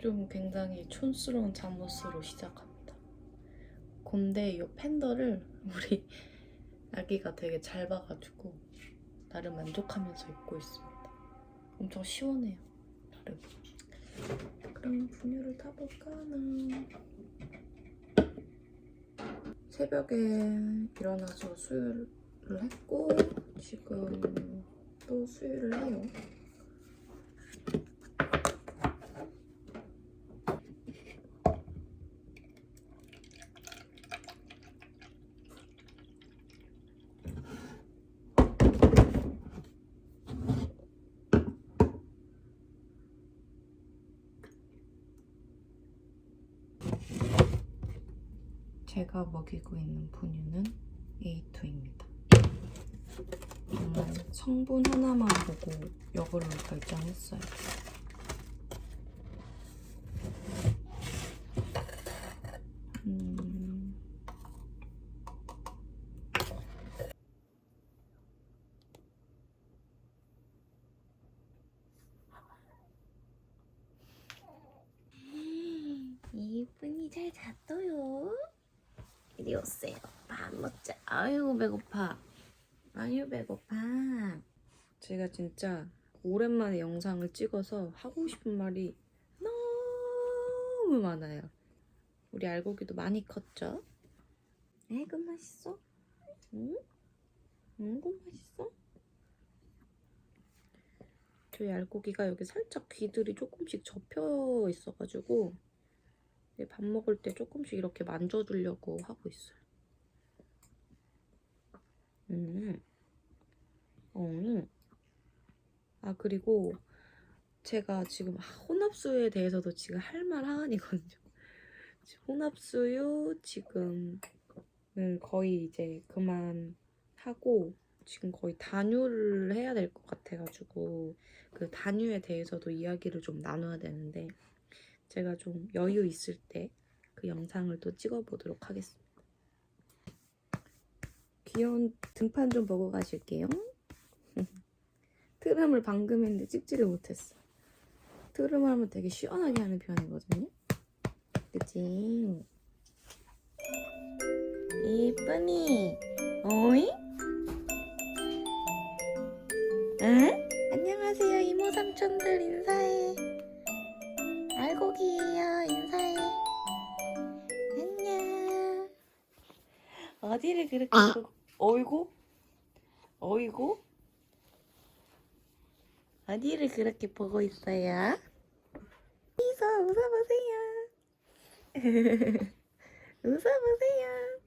좀 굉장히 촌스러운 잠옷으로 시작합니다. 근데 이 팬더를 우리 아기가 되게 잘 봐가지고 나름 만족하면서 입고 있습니다. 엄청 시원해요. 나름. 그럼 분유를 타볼까나. 새벽에 일어나서 수유를 했고 지금 또 수유를 해요. 제가 먹이고 있는 분유는 A2입니다. 정말 성분 하나만 보고 이걸로 결정했어요. 음, 이쁜이 잘 잤어요. 이리 오세요. 밥 먹자. 아유 배고파. 아유 배고파. 제가 진짜 오랜만에 영상을 찍어서 하고 싶은 말이 너무 많아요. 우리 알고기도 많이 컸죠? 아이고 맛있어. 응? 아이고 맛있어. 저희 알고기가 여기 살짝 귀들이 조금씩 접혀 있어가지고 네, 밥 먹을 때 조금씩 이렇게 만져주려고 하고 있어요. 음. 어. 아, 그리고 제가 지금 혼합수유에 대해서도 지금 할 말 하은이거든요. 지금 혼합수유 지금 은 거의 이제 그만 하고 지금 거의 단유를 해야 될 것 같아가지고 그 단유에 대해서도 이야기를 좀 나눠야 되는데 제가 좀 여유 있을 때 그 영상을 또 찍어보도록 하겠습니다. 귀여운 등판 좀 보고 가실게요. 트름을 방금 했는데 찍지를 못했어. 트름을 하면 되게 시원하게 하는 편이거든요. 그치? 이쁘니? 어이? 응? 안녕하세요 이모 삼촌들 인사해. 알고기예요 인사해. 안녕. 어디를 그렇게 보고 어이구? 어이구? 어디를 그렇게 보고 있어요? 이서 웃어보세요. 웃어보세요.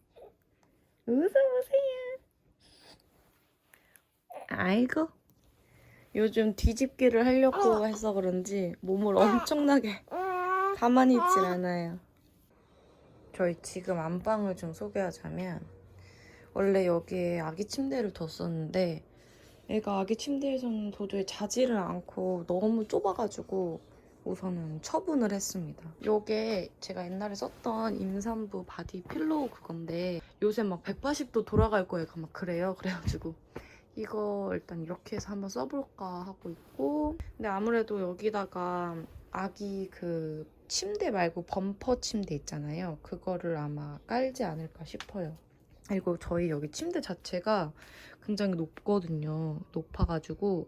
웃어보세요. 아이고. 요즘 뒤집기를 하려고 해서 그런지 몸을 엄청나게 가만히 있질 않아요. 저희 지금 안방을 좀 소개하자면 원래 여기에 아기 침대를 뒀었는데 애가 아기 침대에서는 도저히 자지를 않고 너무 좁아가지고 우선은 처분을 했습니다. 요게 제가 옛날에 썼던 임산부 바디 필로우 그건데 요새 막 180도 돌아갈 거예요. 막 그래요. 그래가지고 이거 일단 이렇게 해서 한번 써볼까 하고 있고 근데 아무래도 여기다가 아기 그 침대 말고 범퍼 침대 있잖아요. 그거를 아마 깔지 않을까 싶어요. 그리고 저희 여기 침대 자체가 굉장히 높거든요. 높아가지고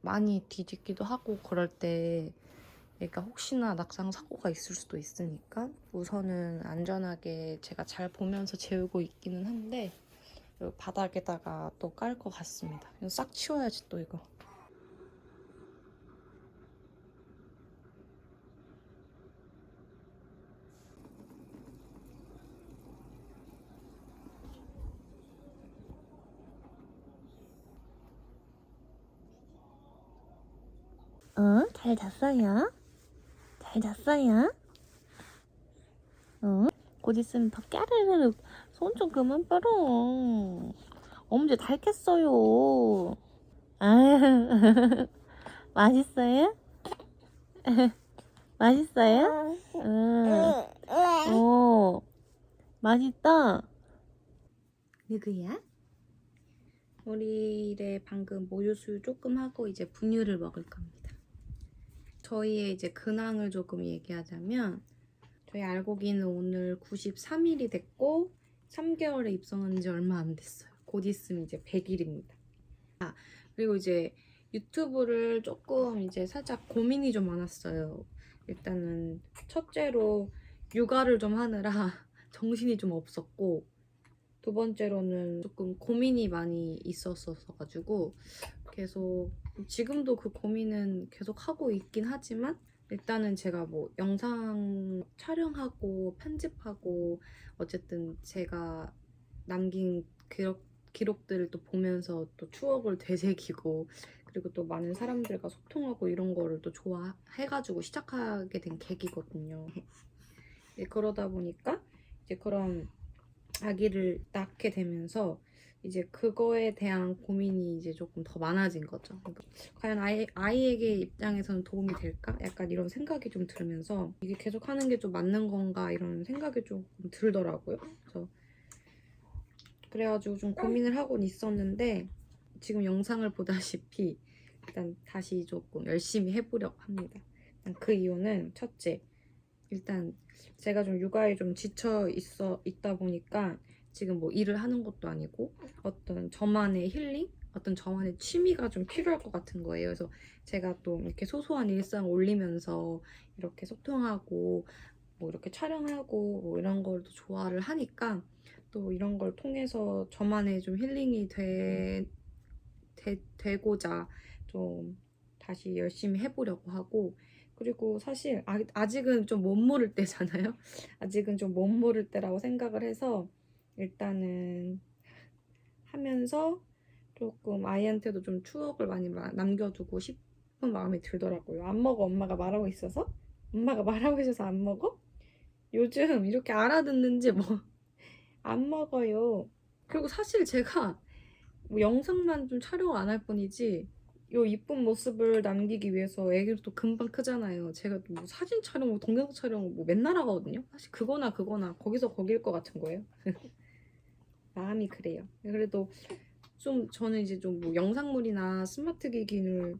많이 뒤집기도 하고 그럴 때 얘가 혹시나 낙상 사고가 있을 수도 있으니까 우선은 안전하게 제가 잘 보면서 재우고 있기는 한데 요 바닥에다가 또 깔 것 같습니다. 이거 싹 치워야지 또 이거. 어? 잘 잤어요? 잘 잤어요? 어? 곧 있으면 더 까르르 손 좀 그만 빨어 엄지 닳겠어요 아 맛있어요? 맛있어요? 응. 오 맛있다 누구야? 우리 일에 방금 모유수유 조금 하고 이제 분유를 먹을 겁니다. 저희의 이제 근황을 조금 얘기하자면 저희 알고기는 오늘 93일이 됐고 3개월에 입성한 지 얼마 안 됐어요. 곧 있으면 이제 100일입니다. 아, 그리고 이제 유튜브를 조금 이제 살짝 고민이 좀 많았어요. 일단은 첫째로 육아를 좀 하느라 정신이 좀 없었고 두 번째로는 조금 고민이 많이 있었어서 가지고 계속 지금도 그 고민은 계속 하고 있긴 하지만 일단은 제가 뭐 영상 촬영하고 편집하고 어쨌든 제가 남긴 기록, 기록들을 또 보면서 또 추억을 되새기고 그리고 또 많은 사람들과 소통하고 이런 거를 또 좋아해가지고 시작하게 된 계기거든요. 네, 그러다 보니까 이제 그런 아기를 낳게 되면서 이제 그거에 대한 고민이 이제 조금 더 많아진 거죠. 그러니까 과연 아이, 아이에게 입장에서는 도움이 될까? 약간 이런 생각이 좀 들면서 이게 계속 하는 게 좀 맞는 건가? 이런 생각이 조금 들더라고요. 그래서 그래가지고 좀 고민을 하곤 있었는데 지금 영상을 보다시피 일단 다시 조금 열심히 해보려고 합니다. 그 이유는 첫째, 일단 제가 좀 육아에 좀 지쳐 있어 있다 보니까 지금 뭐 일을 하는 것도 아니고 어떤 저만의 힐링, 어떤 저만의 취미가 좀 필요할 것 같은 거예요. 그래서 제가 또 이렇게 소소한 일상 올리면서 이렇게 소통하고 뭐 이렇게 촬영하고 뭐 이런 걸 또 좋아를 하니까 또 이런 걸 통해서 저만의 좀 힐링이 되, 되, 되고자 좀 다시 열심히 해보려고 하고 그리고 사실 아, 아직은 좀 못 모를 때잖아요. 아직은 좀 못 모를 때라고 생각을 해서 일단은 하면서 조금 아이한테도 좀 추억을 많이 마- 남겨두고 싶은 마음이 들더라고요. 안 먹어 엄마가 말하고 있어서 엄마가 말하고 있어서 안 먹어? 요즘 이렇게 알아듣는지 뭐 안 먹어요. 그리고 사실 제가 뭐 영상만 좀 촬영 안 할 뿐이지 요 이쁜 모습을 남기기 위해서 애기도 또 금방 크잖아요. 제가 또 뭐 사진 촬영, 뭐 동영상 촬영 뭐 맨날 하거든요. 사실 그거나 그거나 거기서 거길 것 같은 거예요. 마음이 그래요. 그래도 좀 저는 이제 좀 뭐 영상물이나 스마트 기기를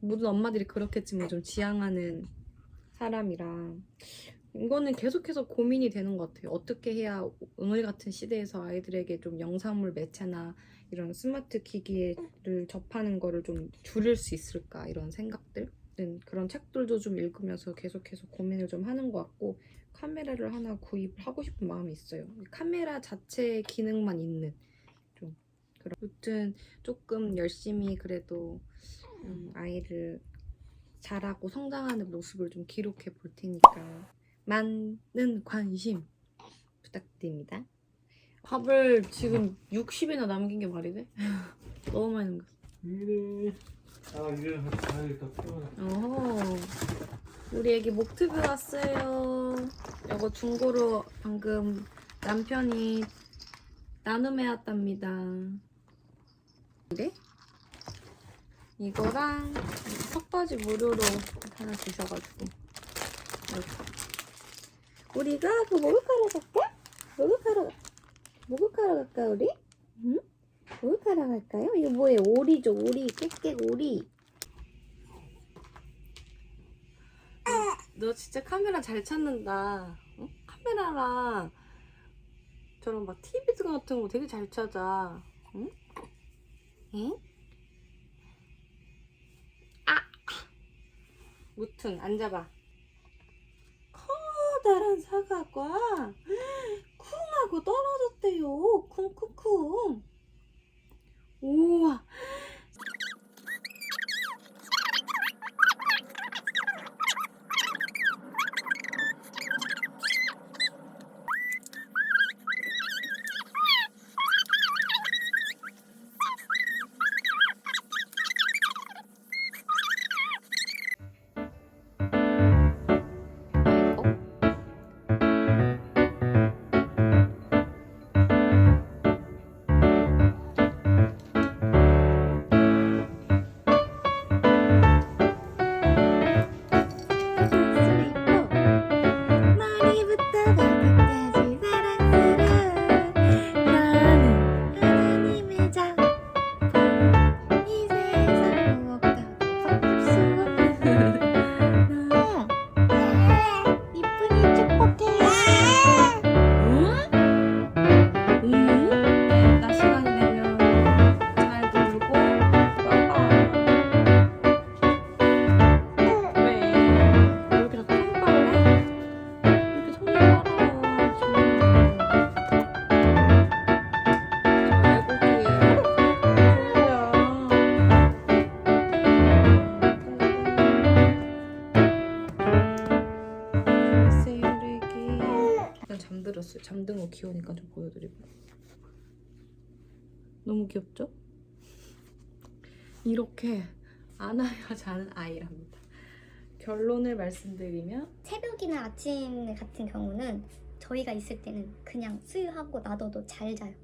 모든 엄마들이 그렇겠지만 좀 지향하는 사람이라 이거는 계속해서 고민이 되는 것 같아요. 어떻게 해야 오늘 같은 시대에서 아이들에게 좀 영상물 매체나 이런 스마트 기기를 접하는 거를 좀 줄일 수 있을까 이런 생각들 는 그런 책들도 좀 읽으면서 계속해서 고민을 좀 하는 것 같고 카메라를 하나 구입을 하고 싶은 마음이 있어요. 카메라 자체의 기능만 있는 좀 그런. 아무튼 조금 열심히 그래도 음, 아이를 자라고 성장하는 모습을 좀 기록해 볼 테니까 많은 관심 부탁드립니다. 밥을 지금 60이나 남긴 게 말이 돼? 너무 많이 남겼어. 아 이래 가야겠다 피곤해. 어, 우리 애기 목트뷰 왔어요. 이거 중고로 방금 남편이 나눔해 왔답니다. 이래? 이거랑 석바지 무료로 하나 주셔가지고 이렇게. 우리가 그 목욕하러 갈까? 목욕하러 목욕하러 갈까 우리? 응? 목욕하러 갈까요? 이거 뭐예요? 오리죠 오리 깨깨 오리. 너 진짜 카메라 잘 찾는다. 어? 카메라랑 저런 막 TV 같은 거 되게 잘 찾아. 응? 응? 아! 무튼 앉아봐. 커다란 사과가 쿵하고 떨어졌대요. 쿵쿵쿵. 우 와. 잠들었어요. 잠든 거 귀여우니까 좀 보여드리고. 너무 귀엽죠? 이렇게 안아야 자는 아이랍니다. 결론을 말씀드리면 새벽이나 아침 같은 경우는 저희가 있을 때는 그냥 수유하고 놔둬도 잘 자요.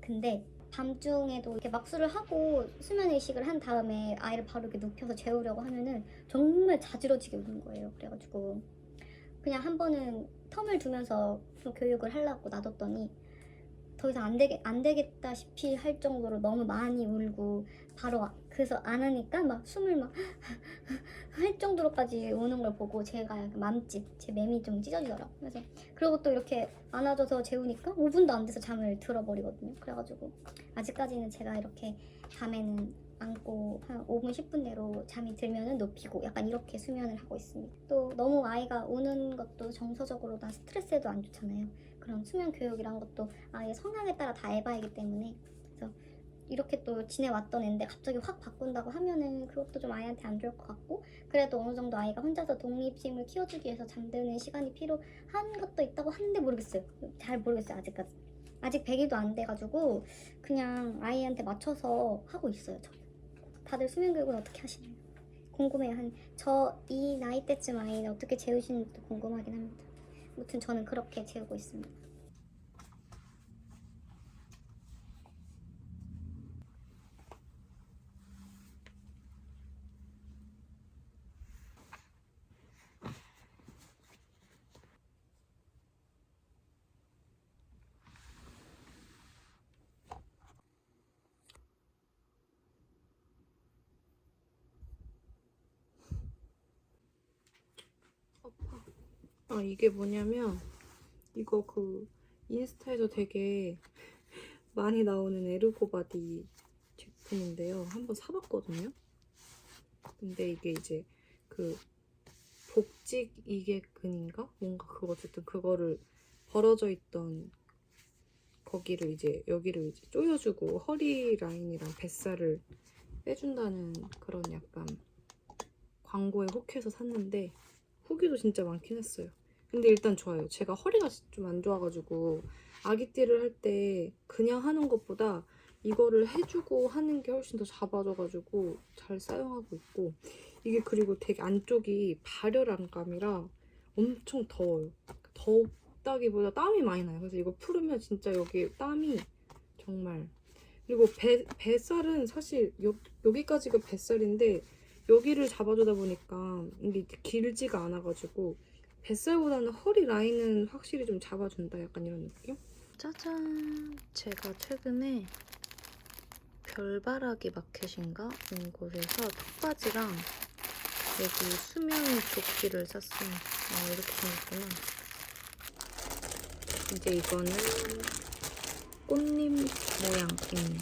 근데 밤중에도 이렇게 막수를 하고 수면 의식을 한 다음에 아이를 바로 이렇게 눕혀서 재우려고 하면은 정말 자지러지게 우는 거예요. 그래가지고 그냥 한 번은 텀을 두면서 좀 교육을 하려고 놔뒀더니 더 이상 안 되게 안 되겠다시피 할 정도로 너무 많이 울고 바로 아- 그래서 안 하니까 막 숨을 막 할 정도로까지 우는 걸 보고 제가 맘집 제 맴이 좀 찢어지더라고 그래서 그리고 또 이렇게 안아줘서 재우니까 5분도 안 돼서 잠을 들어버리거든요. 그래가지고 아직까지는 제가 이렇게 밤에는 안고 한 5분 10분 내로 잠이 들면은 높이고 약간 이렇게 수면을 하고 있습니다 또 너무 아이가 우는 것도 정서적으로 나 스트레스에도 안 좋잖아요 그런 수면 교육이란 것도 아이의 성향에 따라 다 해봐야기 때문에 그래서 이렇게 또 지내왔던 애인데 갑자기 확 바꾼다고 하면은 그것도 좀 아이한테 안 좋을 것 같고 그래도 어느 정도 아이가 혼자서 독립심을 키워주기 위해서 잠드는 시간이 필요한 것도 있다고 하는데 모르겠어요. 잘 모르겠어요 아직까지. 아직 100일도 안 돼가지고 그냥 아이한테 맞춰서 하고 있어요 저. 다들 수면 교육은 어떻게 하시나요? 궁금해요. 한 저 이 나이 때쯤 아이는 어떻게 재우시는지도 궁금하긴 합니다. 아무튼 저는 그렇게 재우고 있습니다. 아 이게 뭐냐면 이거 그 인스타에서 되게 많이 나오는 에르고 바디 제품인데요. 한번 사봤거든요. 근데 이게 이제 그 복직 이개근인가 뭔가 그거 어쨌든 그거를 벌어져 있던 거기를 이제 여기를 이제 조여주고 허리 라인이랑 뱃살을 빼준다는 그런 약간 광고에 혹해서 샀는데 후기도 진짜 많긴 했어요. 근데 일단 좋아요. 제가 허리가 좀 안 좋아가지고 아기띠를 할 때 그냥 하는 것보다 이거를 해주고 하는 게 훨씬 더 잡아줘가지고 잘 사용하고 있고 이게 그리고 되게 안쪽이 발열안감이라 엄청 더워요. 덥다기보다 땀이 많이 나요. 그래서 이거 풀으면 진짜 여기 땀이 정말 그리고 배, 뱃살은 사실 여, 여기까지가 뱃살인데 여기를 잡아주다 보니까 길지가 않아가지고 뱃살보다는 허리 라인은 확실히 좀 잡아준다 약간 이런 느낌? 짜잔! 제가 최근에 별바라기 마켓인가 온 곳에서 턱바지랑 여기 수면 조끼를 샀습니다. 아 이렇게 생겼구나. 이제 이거는 꽃잎 모양 있네.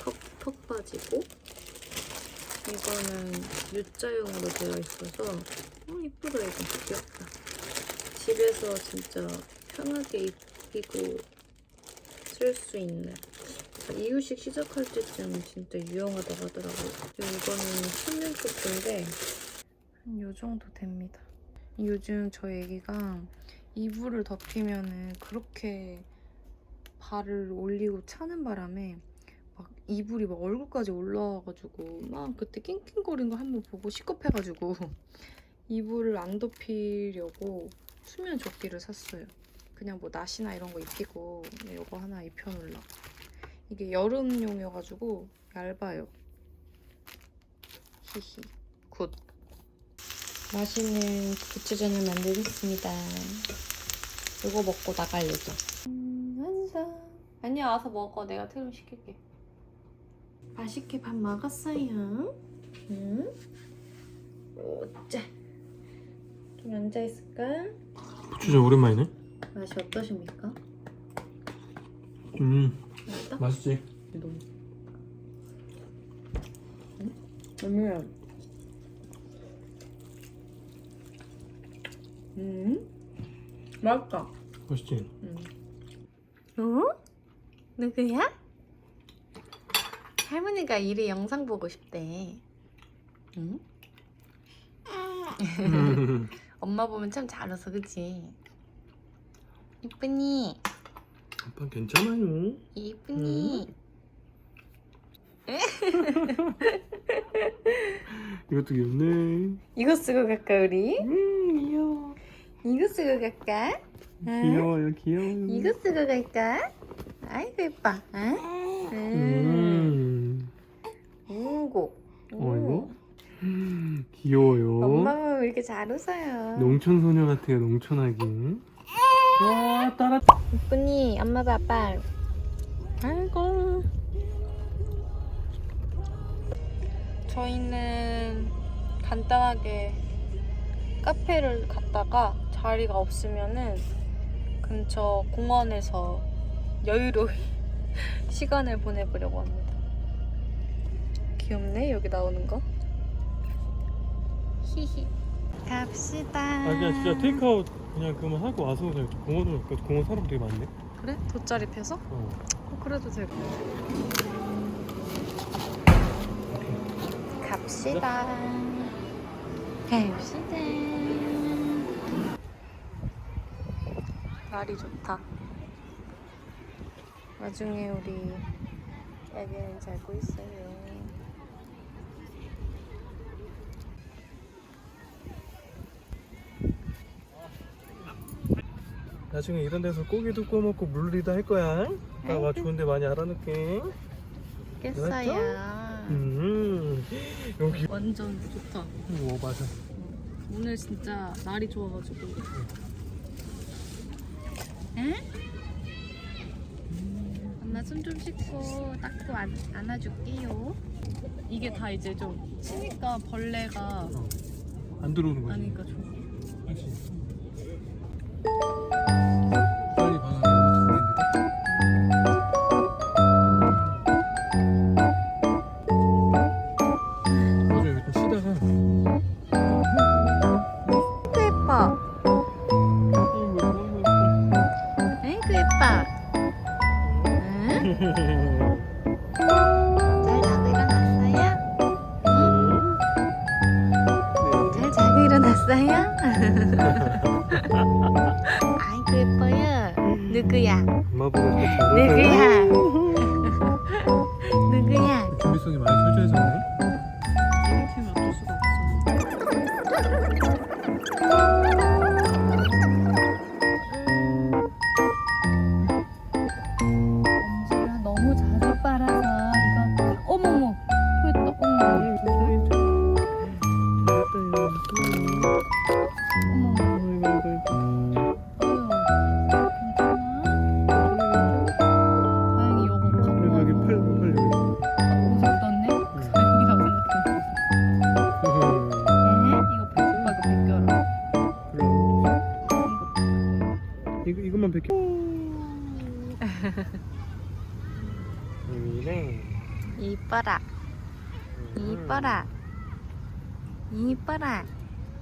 턱, 턱바지고 이거는 U자형으로 되어 있어서 어 이쁘다 이거 귀엽다 집에서 진짜 편하게 입히고 쓸 수 있는. 이유식 시작할 때쯤 진짜 유용하다고 하더라고요. 이거는 수면 조끼인데 한 요 정도 됩니다. 요즘 저희 애기가 이불을 덮이면은 그렇게 발을 올리고 차는 바람에 막 이불이 막 얼굴까지 올라와가지고 막 그때 낑낑거리는 거 한 번 보고 시겁해가지고 이불을 안 덮이려고 수면 조끼를 샀어요. 그냥 뭐 나시나 이런 거 입히고 이거 하나 입혀놓으려고. 이게 여름용이어가지고 얇아요. 히히 굿. 맛있는 부추전을 만들겠습니다. 이거 먹고 나갈 예정. 음, 완성. 아니야 와서 먹어. 내가 퇴근 시킬게. 맛있게 밥 먹었어요. 응? 오자. 좀 앉아 있을까? 고추장 오랜만이네. 맛이 어떠십니까? 음, 맛있다? 맛있지. 너무. 음. 음. 맛있다. 맛있지. 어? 누구야? 할머니가 이리 영상 보고 싶대. 응? 음, 엄마 보면 참 잘 웃어, 그치? 이쁘니? 아빠 괜찮아요. 이쁘니? 이것도 귀엽네. 이거 쓰고 갈까 우리? 음 귀여워. 이거 쓰고 갈까? 응? 귀여워요 귀여워요. 이거 쓰고 갈까? 아이고 예뻐. 응? 음. 음. 오고. 어이구. 음, 귀여워요. 엄마가 왜 이렇게 잘 웃어요? 농촌 소녀 같아요 농촌 아기. 와 따라. 이쁘니? 엄마 봐봐. 아이고. 저희는 간단하게 카페를 갔다가 자리가 없으면은 근처 공원에서 여유로이 시간을 보내보려고 합니다. 귀엽네 여기 나오는 거. 히히. 갑시다. 아 그냥 진짜 테이크아웃 그냥 그만 하고 와서 그냥 공원으로 갈까? 공원 사람 되게 많네. 그래? 돗자리 펴서? 어. 어, 그래도 되고. 갑시다. 갑시다. 날이 좋다. 나중에 우리 애기는 자고 있어요. 나중에 이런 데서 고기도 구워 먹고 물놀이도 할 거야. 아빠가 좋은데 많이 알아놓게. 깼어요. 음. 여기. 완전 좋다. 오 맞아. 오늘 진짜 날이 좋아가지고. 응? 엄마 손좀 씻고 닦고 안, 안아줄게요. 이게 다 이제 좀 치니까 벌레가 어. 안 들어오는 거지. 아니니까 좋아. 그렇 이뻐라 이뻐라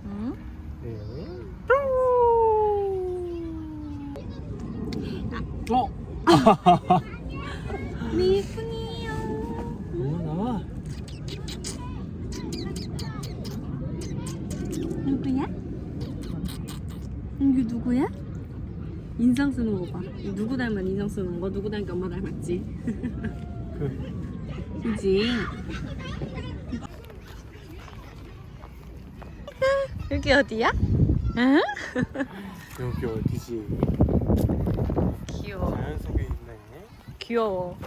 응? 네. 어. 미분이요 엄마 나와. 누구야? 이게 누구야? 인상 쓰는 거 봐. 누구 닮은 인상 쓰는 거? 누구 닮은 엄마 닮았지? 그 그지? 여기 어디야? 응? 여기 어디지? 귀여워. 자연 속에 있네. 귀여워.